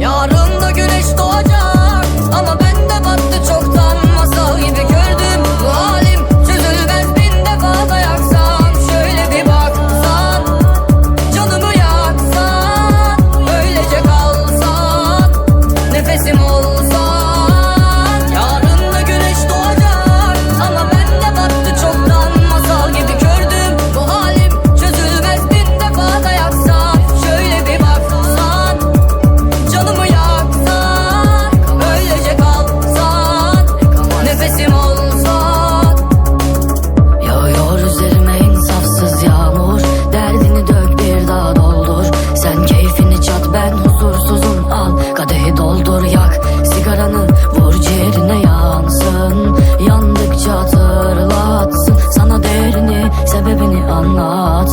Yarın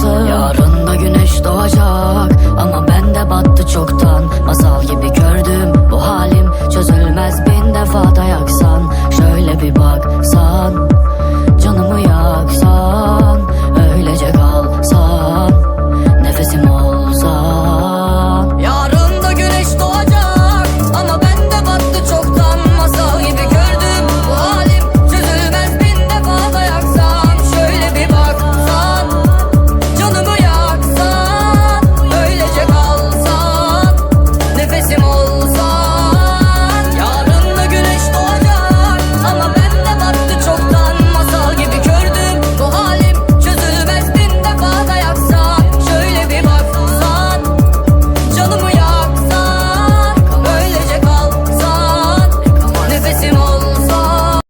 hayatım Yarın da güneş doğacak. Ama ben de battı çoktan.